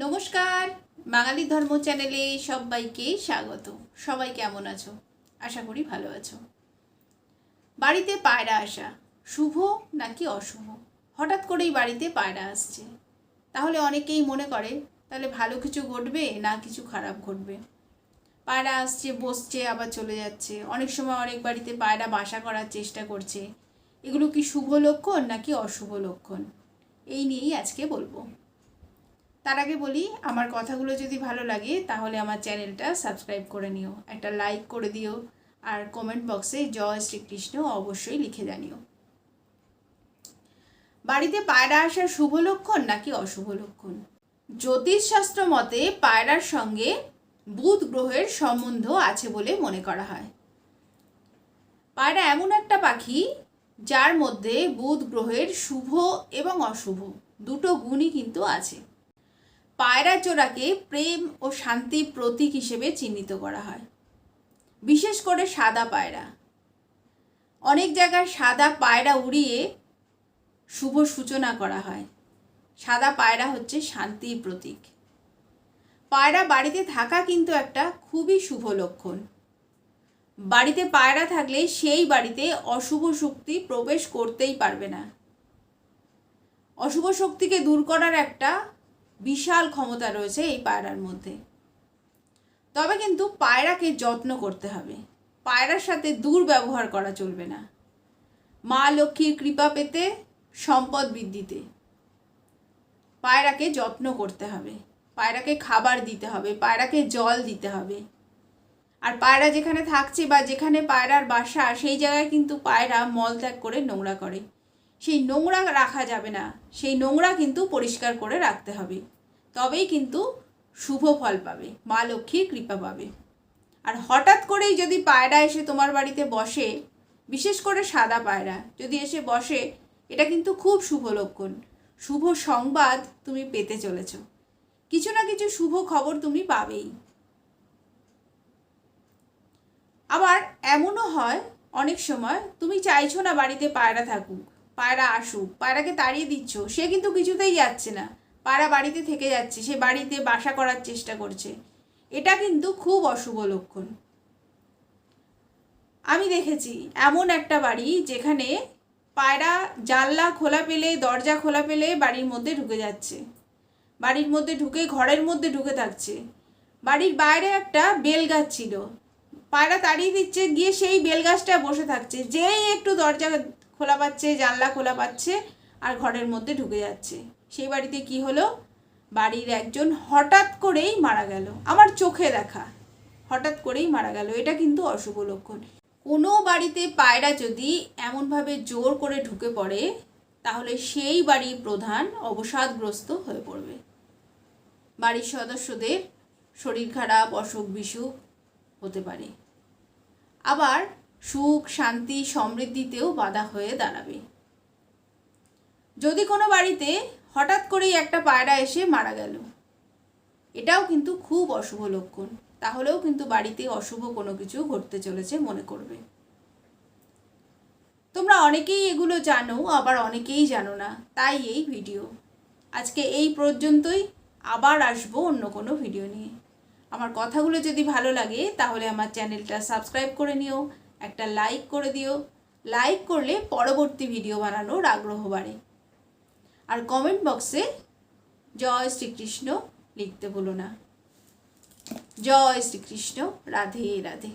নমস্কার, বাঙালি ধর্ম চ্যানেলে সবাইকে স্বাগত। সবাই কেমন আছো? আশা করি ভালো আছো। বাড়িতে পায়রা আসা, শুভ নাকি অশুভ? হঠাৎ করেই বাড়িতে পায়রা আসছে। তাহলে অনেকেই মনে করে, তাহলে ভালো কিছু ঘটবে না কিছু খারাপ ঘটবে? পায়রা আসছে, বসছে, আবার চলে যাচ্ছে। অনেক সময় অনেক বাড়িতে পায়রা বাসা করার চেষ্টা করছে। এগুলো কি শুভ লক্ষণ নাকি অশুভ লক্ষণ? এই নিয়েই আজকে বলব। তার আগে বলি, আমার কথাগুলো যদি ভালো লাগে, তাহলে আমার চ্যানেলটা সাবস্ক্রাইব করে নিও। একটা লাইক করে দিও। আর কমেন্ট বক্সে জয় শ্রীকৃষ্ণ অবশ্যই লিখে জানিও। বাড়িতে পায়রা আসার শুভ লক্ষণ নাকি অশুভ লক্ষণ? জ্যোতিষশাস্ত্র মতে পায়রার সঙ্গে বুধ গ্রহের সম্বন্ধ আছে বলে মনে করা হয়। পায়রা এমন একটা পাখি যার মধ্যে বুধ গ্রহের শুভ এবং অশুভ দুটো গুণই কিন্তু আছে। পায়রা চোরাকে প্রেম ও শান্তির প্রতীক হিসেবে চিহ্নিত করা হয়। বিশেষ করে সাদা পায়রা। অনেক জায়গায় সাদা পায়রা উড়িয়ে শুভ সূচনা করা হয়। সাদা পায়রা হচ্ছে শান্তির প্রতীক। পায়রা বাড়িতে থাকা কিন্তু একটা খুবই শুভ লক্ষণ। বাড়িতে পায়রা থাকলে সেই বাড়িতে অশুভ শক্তি প্রবেশ করতেই পারবে না। অশুভ শক্তিকে দূর করার একটা বিশাল ক্ষমতা রয়েছে এই পায়রার মধ্যে। তবে কিন্তু পায়রাকে যত্ন করতে হবে। পায়রার সাথে দুর্ব্যবহার করা চলবে না। মা লক্ষ্মীর কৃপা পেতে সম্পদ বৃদ্ধিতে পায়রাকে যত্ন করতে হবে। পায়রাকে খাবার দিতে হবে, পায়রাকে জল দিতে হবে। আর পায়রা যেখানে থাকছে বা যেখানে পায়রার বাসা, সেই জায়গায় কিন্তু পায়রা মলত্যাগ করে নোংরা করে। সেই নোংরা রাখা যাবে না। সেই নোংরা কিন্তু পরিষ্কার করে রাখতে হবে। তবেই কিন্তু শুভ ফল পাবে, মা লক্ষ্মীর কৃপা পাবে। আর হঠাৎ করেই যদি পায়রা এসে তোমার বাড়িতে বসে, বিশেষ করে সাদা পায়রা, যদি এসে বসে, এটা কিন্তু খুব শুভ লক্ষণ। শুভ সংবাদ তুমি পেতে চলেছ। কিছু না কিছু শুভ খবর তুমি পাবেই। আবার এমনও হয়, অনেক সময় তুমি চাইছো না বাড়িতে পায়রা থাকুক। পায়রা আসুক, পায়রাকে তাড়িয়ে দিচ্ছ, সে কিন্তু কিছুতেই যাচ্ছে না। পায়রা বাড়িতে থেকে যাচ্ছে, সে বাড়িতে বাসা করার চেষ্টা করছে। এটা কিন্তু খুব অশুভ লক্ষণ। আমি দেখেছি এমন একটা বাড়ি যেখানে পায়রা জানলা খোলা পেলে, দরজা খোলা পেলে বাড়ির মধ্যে ঢুকে যাচ্ছে। বাড়ির মধ্যে ঢুকে, ঘরের মধ্যে ঢুকে থাকছে। বাড়ির বাইরে একটা বেল গাছ ছিল। পায়রা তাড়িয়ে দিচ্ছে, গিয়ে সেই বেল গাছটা বসে থাকছে। যেই একটু দরজা খোলা পাচ্ছে, জানলা খোলা পাচ্ছে, আর ঘরের মধ্যে ঢুকে যাচ্ছে। সেই বাড়িতে কি হলো? বাড়ির একজন হঠাৎ করেই মারা গেল। আমার চোখে দেখা। হঠাৎ করেই মারা গেল। এটা কিন্তু অশুভ লক্ষণ। কোনো বাড়িতে পায়রা যদি এমনভাবে জোর করে ঢুকে পড়ে, তাহলে সেই বাড়ির প্রধান অবসাদগ্রস্ত হয়ে পড়বে। বাড়ির সদস্যদের শরীর খারাপ অসুখ বিসুখ হতে পারে। আবার সুখ, শান্তি, সমৃদ্ধিতেও বাধা হয়ে দাঁড়াবে। যদি কোনো বাড়িতে হঠাৎ করেই একটা পায়রা এসে মারা গেল, এটাও কিন্তু খুব অশুভ লক্ষণ। তাহলেও কিন্তু বাড়িতে অশুভ কোনো কিছু ঘটতে চলেছে মনে করবে। তোমরা অনেকেই এগুলো জানো, আবার অনেকেই জানো না। তাই এই ভিডিও। আজকে এই পর্যন্তই। আবার আসব অন্য কোনো ভিডিও নিয়ে। আমার কথাগুলো যদি ভালো লাগে, তাহলে আমার চ্যানেলটা সাবস্ক্রাইব করে নিও, একটা লাইক করে দিও। লাইক করলে পরবর্তী ভিডিও বানানোর আগ্রহ বাড়ে। আর কমেন্ট বক্সে জয় শ্রীকৃষ্ণ লিখতে ভুলো না। জয় শ্রীকৃষ্ণ, রাধে রাধে।